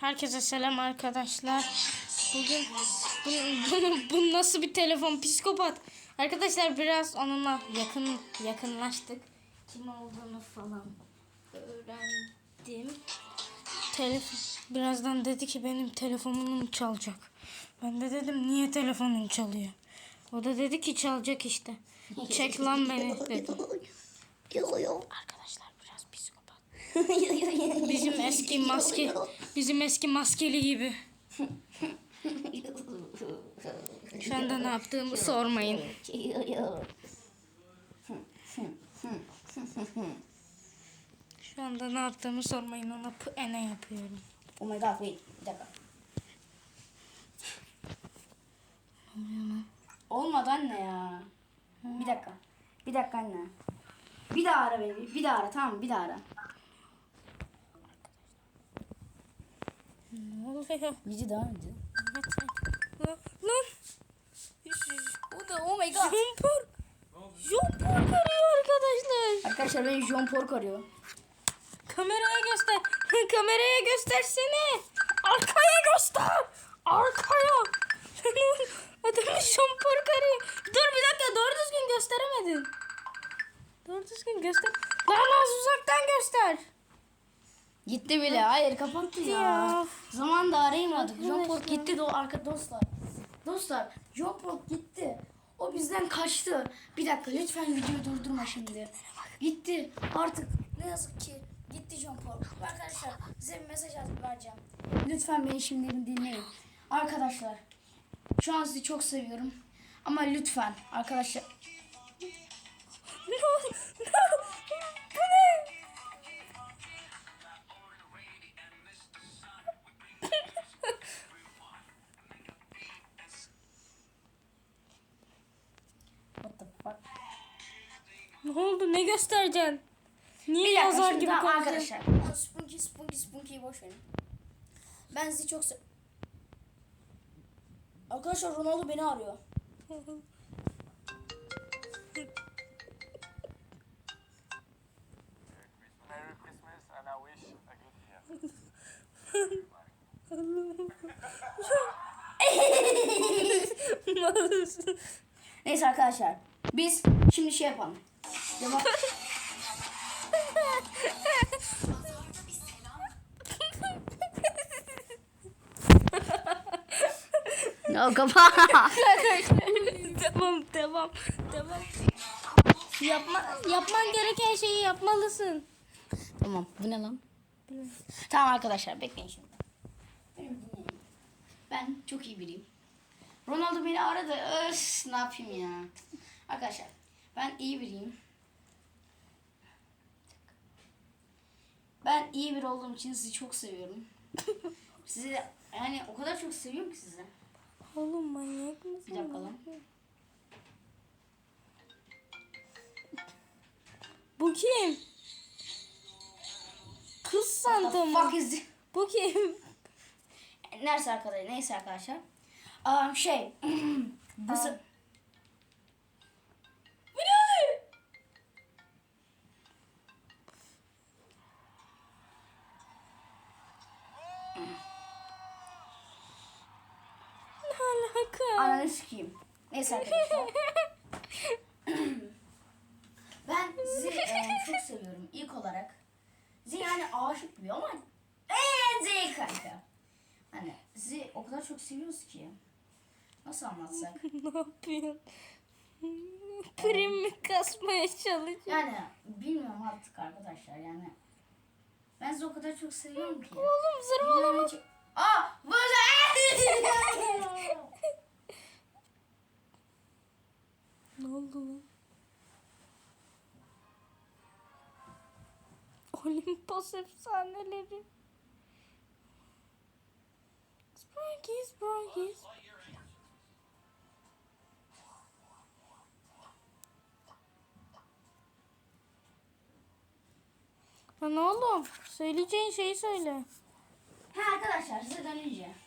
Herkese selam arkadaşlar. Bugün bu, bu, bu nasıl bir telefon psikopat. Arkadaşlar biraz onunla yakın yakınlaştık. Kim olduğunu falan öğrendim. Telefon birazdan dedi ki benim telefonumu çalacak. Ben de dedim niye telefonun çalıyor? O da dedi ki çalacak işte. Çek lan beni dedi. Arkadaşlar biraz psikopat. Eski maske, bizim eski maskeli gibi. Şu anda ne yaptığımı sormayın. Şu anda ne yaptığımı sormayın. Ona ene yapıyorum. Oh my god wait bir dakika. Olmadı anne ya. Bir dakika. Bir dakika anne. Bir daha ara beni. Bir daha ara tamam bir daha ara. Ne oluyor? Bizi devam ediyor. Lan. Lan. O da oh my god. Jumpor. Jumpor arıyor arkadaşlar. Arkadaşlar beni John Pork arıyor. Kameraya göster. Kameraya göstersene. Arkaya göster. Arkaya. Adamı şampur karıyor. Dur bir dakika doğru düzgün gösteremedin. Doğru düzgün göster. Lan az uzaktan göster. Gitti bile. Hayır kapattı ya. Ya. Zaman da arayamadık. Arkadaşlar. gitti do arka dostlar. Dostlar John Pork gitti. O bizden kaçtı. Bir dakika lütfen videoyu durdurma şimdi. Gitti. Artık ne yazık ki gitti John Pork. Arkadaşlar size bir mesaj atıp vereceğim. Lütfen beni şimdi dinleyin. Arkadaşlar şu an sizi çok seviyorum. Ama lütfen arkadaşlar Ne oldu? Fuck? Ne oldu? Ne göstereceksin? Niye Bir dakika yazar gibi konuşuyorsun? arkadaşlar. Spunky Spunky Spunky'yi boş verin. Ben sizi çok se... Arkadaşlar Ronaldo beni arıyor. Neyse arkadaşlar. Biz şimdi şey yapalım. Devam. Ya kapa. devam, devam, devam. Yapma, yapman gereken şeyi yapmalısın. tamam. Bu ne lan? Tamam arkadaşlar bekleyin şimdi. Ben çok iyi biriyim. Ronaldo beni aradı. Öf, ne yapayım ya. Arkadaşlar ben iyi biriyim. Ben iyi bir olduğum için sizi çok seviyorum. Sizi de- yani o kadar çok seviyorum ki sizi. Oğlum manyak mısın? Bir dakika lan. Bu kim? Kız sandım. Fuck is this? Bu kim? Neyse arkadaşlar, neyse arkadaşlar. Um, şey? Bu Ananı sikeyim. Neyse arkadaşlar. ben sizi e, çok seviyorum ilk olarak. Sizi yani aşık bir ama en zey kanka. Hani sizi o kadar çok seviyoruz ki. Nasıl anlatsak? ne yapıyorsun? Prim mi kasmaya çalışıyor? Yani bilmiyorum artık arkadaşlar yani. Ben sizi o kadar çok seviyorum ki. Oğlum zırvalama. Hiç- Aa! Bu Ne oldu lan? Olimpos efsaneleri. Sparkies, Sparkies. Lan oğlum, söyleyeceğin şeyi söyle. Ha arkadaşlar size dönünce.